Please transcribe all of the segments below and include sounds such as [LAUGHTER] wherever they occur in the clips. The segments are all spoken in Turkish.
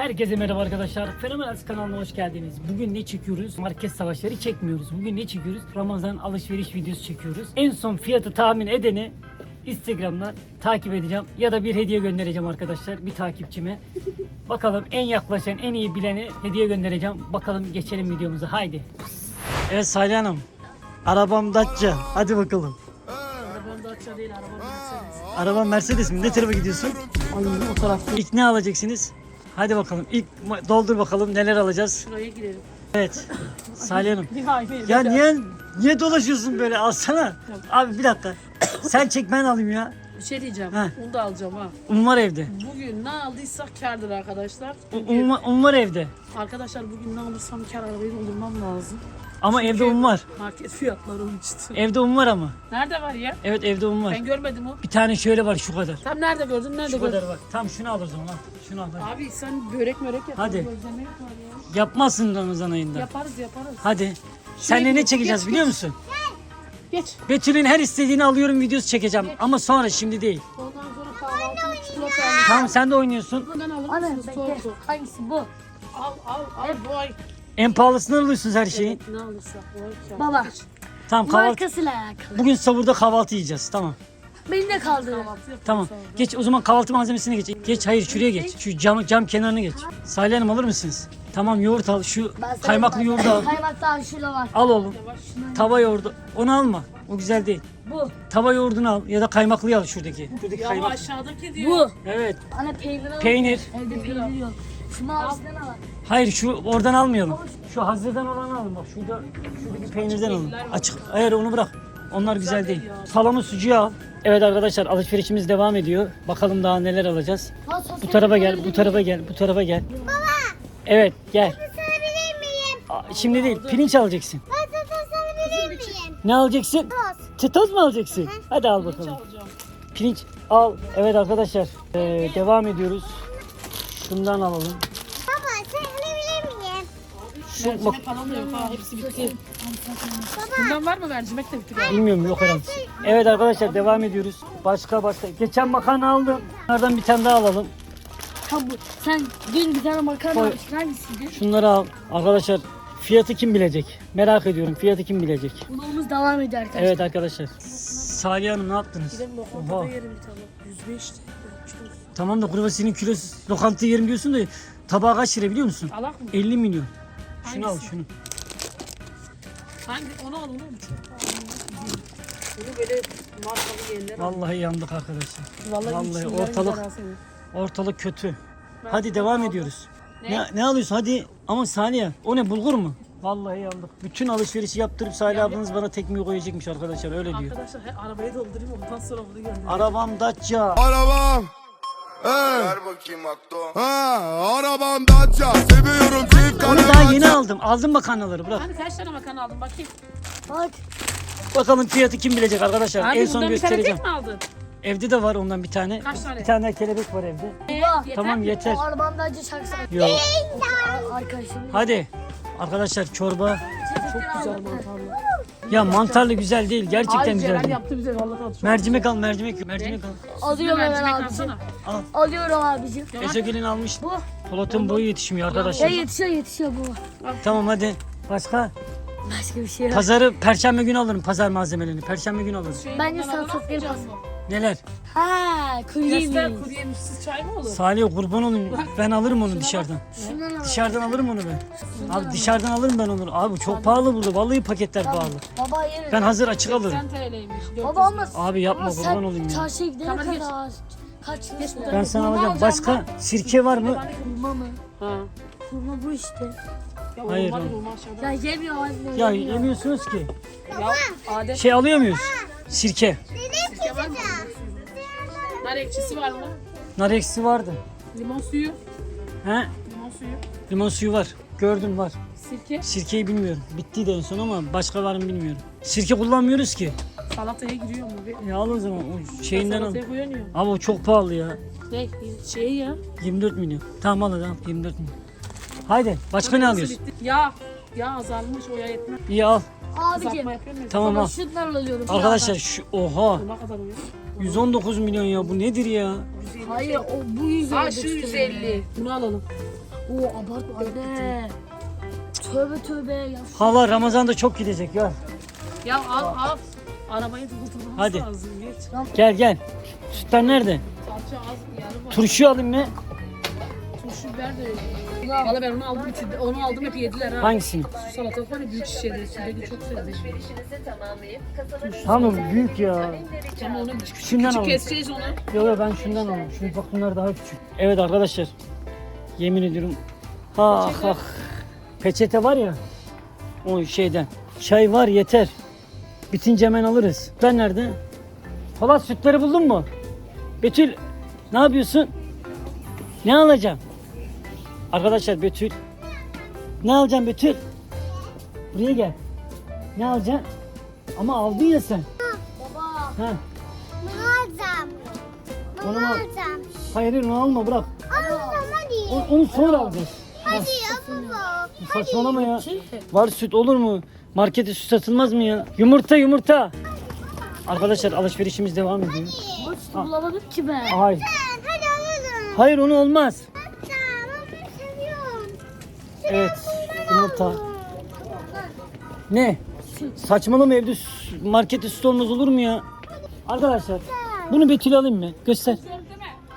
Herkese merhaba arkadaşlar. Fenomenal kanalına hoş geldiniz. Bugün ne çekiyoruz? Market savaşları çekmiyoruz. Bugün ne çekiyoruz? Ramazan alışveriş videosu çekiyoruz. En son fiyatı tahmin edeni Instagram'dan takip edeceğim ya da bir hediye göndereceğim arkadaşlar bir takipçime. Bakalım en yaklaşan, en iyi bileni hediye göndereceğim. Bakalım geçelim videomuza. Haydi. Evet Salih Hanım. Arabam Dacia. Hadi bakalım. Arabam Dacia değil, arabam Mercedes. Araban Mercedes mi? Ne tarafa gidiyorsun? Ay o tarafta. İlk ne alacaksınız? Hadi bakalım. İlk ma- doldur bakalım neler alacağız. Şuraya girelim. Evet. Salih Hanım. [LAUGHS] Ya niye niye dolaşıyorsun böyle? Alsana. Abi bir dakika. Sen çek ben alayım ya. Bir şey diyeceğim. Heh. Onu da alacağım ha. Um var evde. Bugün ne aldıysak kardır arkadaşlar. U- Çünkü Um, var- um var evde. arkadaşlar bugün ne alırsam kar arabayı doldurmam lazım. Ama evde um var. Market fiyatları uçtu. Evde um var ama. Nerede var ya? Evet evde um var. Ben görmedim o. Bir tane şöyle var şu kadar. Tam nerede gördün? Nerede Şu gördün? kadar bak. Tam şunu al o zaman. al. Şunu al. hadi. Abi sen börek mörek yap. Hadi. Gözlemek var ya. Yapmazsın Ramazan ayında. Yaparız yaparız. Hadi. Seninle ne çekeceğiz geç, biliyor geç. musun? Geç. Betül'ün her istediğini alıyorum videosu çekeceğim. Ama sonra şimdi değil. Ondan sonra kahvaltı çikolata alacağım. Tamam sen de oynuyorsun. Bundan alır mısınız? Soğuk. Hangisi bu? Al al al bu ay. En pahalısını alıyorsunuz her şeyin. Evet, ne ay. kar. Baba. Tamam kahvaltı. Markasıyla alakalı. Bugün savurda kahvaltı yiyeceğiz. Tamam. Beni de kaldırın. Tamam. Geç o zaman kahvaltı malzemesine geç. Geç hayır şuraya geç. Şu cam cam kenarına geç. Salih Hanım alır mısınız? Tamam yoğurt al. Şu Ben kaymaklı yoğurdu al. Kaymaklı al şurada var. Al oğlum. Yavaş. Tava yoğurdu. Onu alma. O güzel değil. Bu. Tava yoğurdunu al ya da kaymaklıyı al şuradaki. Şuradaki Ya kaymak. aşağıdaki diyor. Bu. Evet. Ana peynir al. Peynir. Evde peynir yok. Şunu al şuradan al. Hayır şu oradan almayalım. Şu hazırdan olanı alın bak. Şurada şuradaki peynirden var. Açık. Hayır onu bırak. Onlar güzel değil. Salamı sucuğu al. Evet arkadaşlar alışverişimiz devam ediyor. Bakalım daha neler alacağız. Bu tarafa gel, bu tarafa gel, bu tarafa gel. Baba. Evet, gel. Sarabilir miyim? Aa, Şimdi değil, pirinç alacaksın. Ben de sarabilir miyim? Ne alacaksın? Toz. Toz mu alacaksın? Hadi al bakalım. Alacağım. Pirinç al. Evet arkadaşlar, ee, devam ediyoruz. Şundan alalım. Baba sen alabilir miyim? Şu bak. Hepsi bitti. Baba Bundan var mı mercimek de bitti. galiba. Bilmiyorum yok herhalde. Evet arkadaşlar devam ediyoruz. Başka başka. Geçen makarna aldım. Bunlardan bir tane daha alalım. Sen dün bir tane makarna Koy. almıştın hangisiydi? Şunları al. Arkadaşlar fiyatı kim bilecek? Merak ediyorum fiyatı kim bilecek? Bulmamız devam ediyor arkadaşlar. Evet arkadaşlar. Salih Hanım ne yaptınız? Oha. yerim tamam. 105'ti. Tamam da kuru fasulyenin kilosu lokantaya yerim diyorsun da tabağı kaç lira biliyor musun? Alak mı? 50 milyon. Şunu al Hangisi? şunu. Hangi? Onu al onu. Çok pahalı. Bunu böyle markalı yerler al. Vallahi yandık arkadaşlar. Vallahi, Vallahi ortalık- güzel alsana. Ortalık kötü. Ben Hadi de devam aldım. ediyoruz. Ne? Ne? ne alıyorsun hadi ama Saniye o ne bulgur mu? Vallahi yandık. Bütün alışverişi yaptırıp Salih ablanız bana tekmeyi koyacakmış arkadaşlar öyle diyor. Arkadaşlar he, arabayı doldurayım ondan sonra bunu göndereyim. Arabam Dacia. Arabam Hey. Ver bakayım Akto. Ha, arabam Dacia Seviyorum çift Onu kare daha yeni aldım. Aldım makarnaları bırak. Hani kaç tane makarna aldın bakayım. Bak. Bakalım fiyatı kim bilecek arkadaşlar. Abi en son bundan bir tane göstereceğim. tek mi aldın? Evde de var ondan bir tane. Kaç tane? Bir tane daha kelebek var evde. Baba. Tamam mi? yeter. O arabamda acı şarkısı. Yok. Arkadaşım. Hadi. Arkadaşlar çorba. Çok güzel mantarlı. Ya mantarlı güzel değil. Gerçekten Hayır güzel Ceren değil. yaptı bize vallahi çok. Mercimek al, mercimek, mercimek al. Alıyorum mercimek hemen abicim. Alsana. Alıyorum abicim. Ezogelin almış. Bu. Polat'ın boyu yetişmiyor Ya arkadaşlar. yetişiyor yetişiyor bu. Tamam hadi. Başka? Başka bir şey yok. Pazarı perşembe günü alırım pazar malzemelerini. Perşembe günü alırım. Şeyi Bence sen al. mı? Neler? Ha kuru yemiş. kuru yemişsiz çay mı olur? Salih kurban olayım. Ben alırım onu dışarıdan. Şundan al. Dışarıdan alırım onu ben. Abi dışarıdan alırım ben onu. Abi bu çok pahalı burada. Vallahi paketler pahalı. Baba yeriz. Ben hazır açık alırım. 80 TL'ymiş. 400 Baba olmaz. Abi yapma Ama kurban sen olayım ya. çarşıya gidene Tamam, kadar kaç Geç lira? bu Ben sana alacağım. Başka sirke var mı? Kurma mı? Ha. Kurma bu işte. Ya Hayır, aşağıda. Ya yemiyor anne. Ya yemiyor. yemiyorsunuz ki. Ya adet Şey alıyor muyuz? Sirke. sirke var mı? Nar ekşisi var mı? Nar eksi vardı. Limon suyu. He? Limon suyu. Limon suyu var. Gördüm var. Sirke. Sirkeyi bilmiyorum. Bittiydi en son ama başka var mı bilmiyorum. Sirke kullanmıyoruz ki. Salataya giriyor mu? Bir Ya al o zaman o şeyinden al. Salataya koyuyor. Ama o çok pahalı ya. Ne? Şey ya. 24 milyon. Tamam al hadi al 24 milyon. Haydi başka ne alıyorsun? Bitti. Ya. Ya azalmış o ya yetmez. İyi al. Abicim. Yapıyor muyuz? Tamam al. şundan alıyorum. Arkadaşlar şu oha Ne kadar oluyor? 119 milyon ya bu nedir ya? Hayır o bu 150. Ha şu 150. Bunu alalım. Oo abartma anne. Tövbe tövbe ya. Hava Ramazan'da çok gidecek ya. Ya al al. Arabayı da kurtulmamız Hadi. lazım. Geç. Gel gel. Sütler nerede? Salça az yarım var. Turşu alayım mı? Turşu biber de öyle. Valla ben onu aldım bitirdi. Onu aldım hep yediler ha. Hangisini? Şu salatalık var ya büyük şişede. Sürekli çok sevdim. Tamam büyük ya. Ama onu küçük, Şundan küçük alın. keseceğiz onu. Yok yok ben şundan alayım. Şu bak bunlar daha küçük. Evet arkadaşlar. Yemin ediyorum. Ah ah. Peçete var ya. O şeyden. Çay var yeter. Bitince hemen alırız. Ben nerede? Polat sütleri buldun mu? Betül ne yapıyorsun? Ne alacağım? Arkadaşlar Betül. Ne alacağım Betül? Buraya gel. Ne alacaksın? Ama aldın ya sen. Baba. Ha. Bunu alacağım. Bunu Onu al. alacağım. Hayır hayır, onu alma bırak. Alacağım hadi. O- Onu sonra alacağız. Hadi ya baba. Saçmalama ya. Var süt olur mu? Markete süt satılmaz mı ya? Yumurta yumurta. Arkadaşlar alışverişimiz devam ediyor. Sütü bulamadım ki ben. Hayır. Hadi alalım. Hayır onu olmaz. Seviyorum. Evet. Yumurta. Ne? Saçmalama evde sü- markette süt olmaz olur mu ya? Arkadaşlar bunu Betül'e alayım mı? Göster.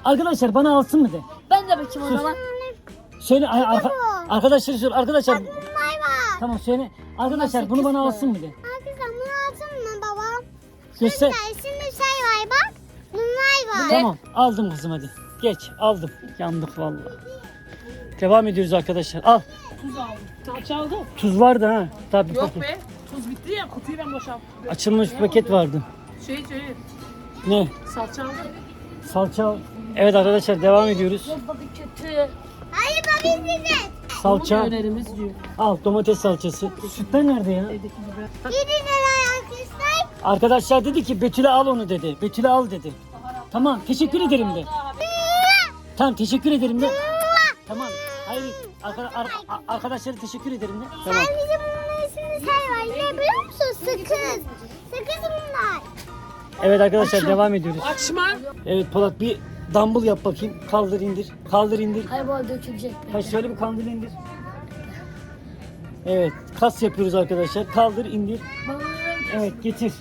Arkadaşlar bana alsın mı de. Ben de bakayım o zaman. Söyle ay- arka, arkadaşlar söyle arkadaşlar. Tamam söyle. Arkadaşlar bunu bana alsın mı de. Arkadaşlar bunu aldın mı baba? Göster. Şimdi şey var bak. Bunlar var. Tamam aldım kızım hadi. Geç aldım. Yandık vallahi. Devam ediyoruz arkadaşlar. Al. Tuz aldım. Salça aldım. Tuz vardı ha. Daha bir Yok paket. be. Tuz bitti ya. Kutuyu ben boşalttım. Açılmış bir paket vardı. Şey şey. Ne? Salça aldım. Salça. al. Evet arkadaşlar devam ediyoruz. Yok baba kötü. Hayır baba izledin. Salça. Önerimiz diyor. Al domates salçası. Sütler nerede ya? Lira arkadaşlar. Arkadaşlar dedi ki Betül'e al onu dedi. Betül'e al dedi. Tamam teşekkür ederim de. Tamam teşekkür ederim de. Tamam. Hayır. Arka, ar- arkadaşlara teşekkür ederim de. Tamam. Sen bizim bunların ismini say var. Ne biliyor musun? Sakız. Sakız bunlar. Evet arkadaşlar devam ediyoruz. Açma. Evet Polat bir dumbbell yap bakayım. Kaldır indir. Kaldır indir. Hayır dökülecek. Hayır şöyle bir kaldır indir. Evet kas yapıyoruz arkadaşlar. Kaldır indir. Evet getir.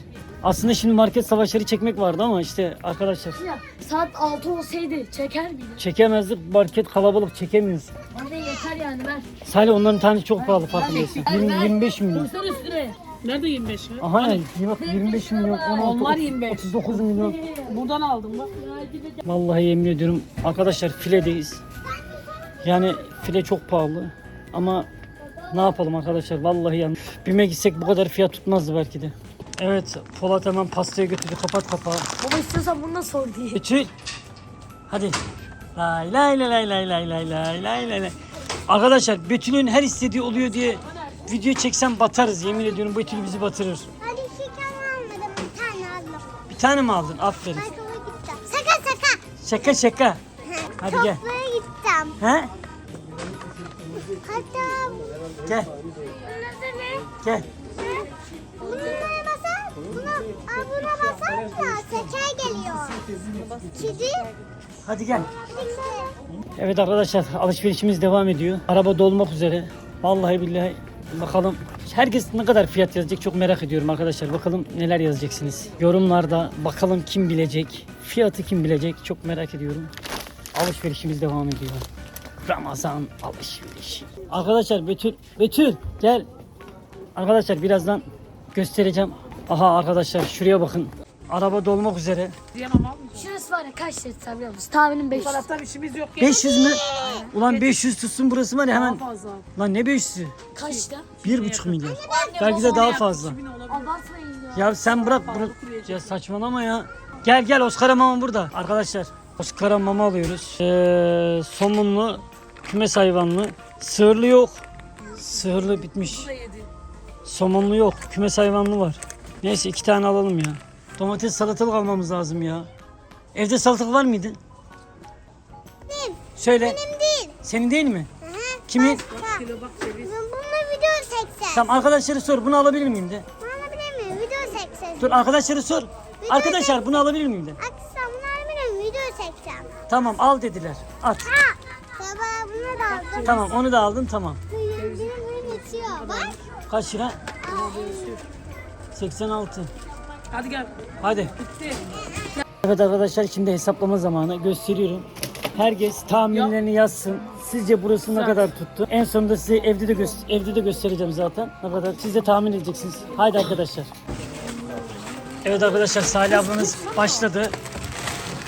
Aslında şimdi market savaşları çekmek vardı ama işte arkadaşlar ya, saat 6 olsaydı çeker miydi? çekemezdik. Market kalabalık çekemiyoruz. Anne yeter yani ver. Salih onların tanesi çok pahalı farkındaysan. 20, 25 milyon. Koysana üstüne. Nerede 25 mi? Aha ya bak 25 milyon, 16, Onlar 25. 39 milyon. Buradan aldım bak. Vallahi yemin ediyorum arkadaşlar filedeyiz. Yani file çok pahalı ama ne yapalım arkadaşlar vallahi yani. Bime gitsek bu kadar fiyat tutmazdı belki de. Evet Polat hemen pastaya götürdü kapat kapağı. Baba istiyorsan bunu da sor diye. Betül. Hadi. Lay lay lay lay lay lay lay lay lay lay. Arkadaşlar Betül'ün her istediği oluyor diye video çeksem batarız yemin ediyorum Betül bizi batırır. Hadi şeker almadım. Bir tane aldım. Bir tane mi aldın? Aferin. Hadi gittim. Şaka şaka. Şaka şaka. Hadi gel. Toplaya gittim. He? Hatta Gel. bunun ne? Gel. Buna basar, buna, aa, buna basar ya şeker geliyor. Kedi. Hadi gel. Evet arkadaşlar alışverişimiz devam ediyor. Araba dolmak üzere. Vallahi billahi bakalım herkes ne kadar fiyat yazacak çok merak ediyorum arkadaşlar. Bakalım neler yazacaksınız. Yorumlarda bakalım kim bilecek. Fiyatı kim bilecek çok merak ediyorum. Alışverişimiz devam ediyor. Ramazan alışverişi. Arkadaşlar Betül, Betül gel. Arkadaşlar birazdan göstereceğim. Aha arkadaşlar şuraya bakın. Araba dolmak üzere. Diyemem abi. Şurası var ya kaç litre biliyor musun? Tahminim Bu 500. tarafta bir işimiz yok. ya. 500 mü? Ulan 500 tutsun burası var ya Daha hemen. fazla. Lan ne 500'ü? Kaçta? 1,5 milyon. Belki de daha fazla. 2000 olabilir. Abartmayın ya. Ya sen bırak bırak. Ya saçmalama ya. Gel gel Oscar mama burada. Arkadaşlar Oscar mama alıyoruz. Ee, somunlu, kümes hayvanlı. Sığırlı yok. Sığırlı bitmiş. Bu da yedi. Somonlu yok. Kümes hayvanlı var. Neyse iki tane alalım ya. Domates salatalık almamız lazım ya. Evde salatalık var mıydı? Benim, Söyle. benim değil. Senin değil mi? Hı hı. Kimin? Kilo bak ceviz. Bununla video çekeceğiz. Tamam arkadaşları sor. Bunu alabilir miyim de? Bunu alabilir miyim? Video çekeceğiz. Dur arkadaşları sor. Arkadaşlar bunu alabilir miyim de? Akşam bunu alabilir miyim? Video çekeceğim. Tamam al dediler. At. Ha. Baba bunu da alacağım. Tamam onu da aldın tamam. Benim benim yetiyor. Bak. Kaç lira? 86. Hadi gel. Hadi. Bitti. Evet arkadaşlar şimdi hesaplama zamanı gösteriyorum. Herkes tahminlerini yazsın. Sizce burası ne kadar tuttu? En sonunda size evde de gö- evde de göstereceğim zaten. Ne kadar? Siz de tahmin edeceksiniz. Haydi arkadaşlar. Evet arkadaşlar Salih ablanız başladı.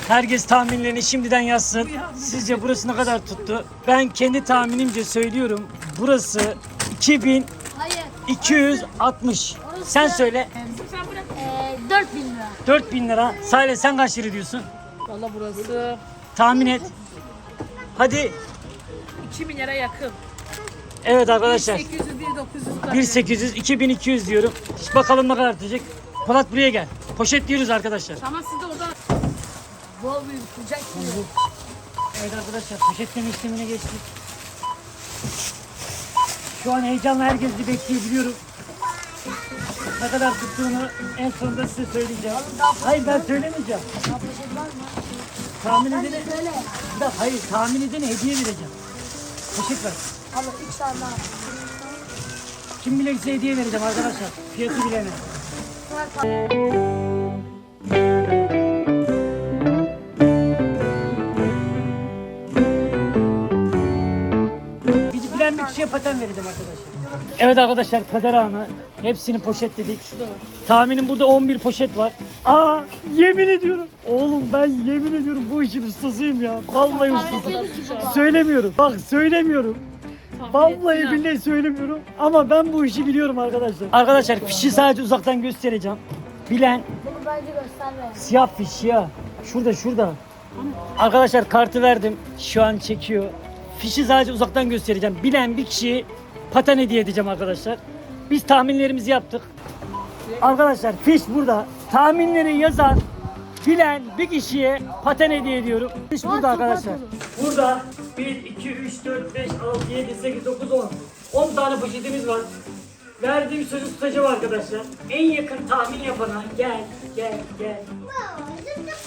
Herkes tahminlerini şimdiden yazsın. Sizce burası ne kadar tuttu? Ben kendi tahminimce söylüyorum. Burası 2000 Hayır. 260. Sen söyle. Ee, 4000 lira. 4000 lira. Salih sen kaç lira diyorsun? Valla burası Tahmin et. Hadi. 2000 lira yakın. Evet arkadaşlar. 800 1900 kadar. 1800, 2200 diyorum. Bakalım ne kadar tutacak. Polat buraya gel. Poşet diyoruz arkadaşlar. Ama siz de orada Bol büyük gibi. Evet arkadaşlar poşetleme işlemine geçtik. Şu an heyecanla herkesi bekliyor biliyorum. Ne kadar tuttuğunu en sonunda size söyleyeceğim. Hayır ben söylemeyeceğim. Tahmin edene, bir dakika, hayır tahmin edene hediye vereceğim. Poşet ver. Al 3 tane daha. Kim bilirse hediye vereceğim arkadaşlar. Fiyatı bilene. Bilen bir kişiye paten vereceğim arkadaşlar. Evet arkadaşlar kader anı. Hepsini poşetledik. Tahminim burada 11 poşet var. Aa yemin ediyorum. Oğlum ben yemin ediyorum bu işin ustasıyım ya. Vallahi ustasıyım. Söylemiyorum. Bak söylemiyorum. Vallahi billahi söylemiyorum. Ama ben bu işi biliyorum arkadaşlar. Arkadaşlar fişi sadece uzaktan göstereceğim. Bilen Bunu bence gösterme. Siyah fiş ya. Şurada şurada. Arkadaşlar kartı verdim. Şu an çekiyor. Fişi sadece uzaktan göstereceğim. Bilen bir kişiye paten hediye edeceğim arkadaşlar. Biz tahminlerimizi yaptık. Arkadaşlar fiş burada. Tahminleri yazan bilen bir kişiye paten hediye ediyorum. Fiş burada arkadaşlar. Burada 1, 2, 3, 4, 5, 6, 7, 8, 9, 10. 10 tane poşetimiz var. Verdiğim sözü tutacağım arkadaşlar. En yakın tahmin yapana gel, gel, gel.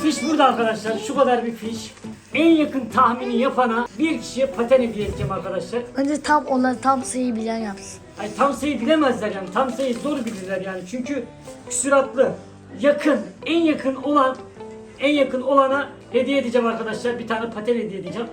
Fiş burada arkadaşlar. Şu kadar bir fiş. En yakın tahmini yapana bir kişiye paten hediye edeceğim arkadaşlar. Bence tam onlar tam sayıyı bilen yapsın. Ay tam sayı bilemezler yani. Tam sayı zor bilirler yani. Çünkü küsuratlı. Yakın. En yakın olan en yakın olana hediye edeceğim arkadaşlar. Bir tane paten hediye edeceğim.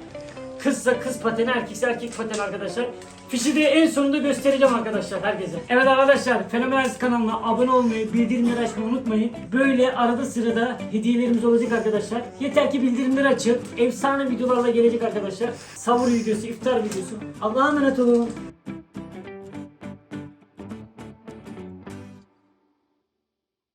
Kızsa kız pateni, erkekse erkek pateni arkadaşlar. Fişi de en sonunda göstereceğim arkadaşlar herkese. Evet arkadaşlar Fenomenals kanalına abone olmayı, bildirimleri açmayı unutmayın. Böyle arada sırada hediyelerimiz olacak arkadaşlar. Yeter ki bildirimleri açın. Efsane videolarla gelecek arkadaşlar. Savur videosu, iftar videosu. Allah'a emanet olun.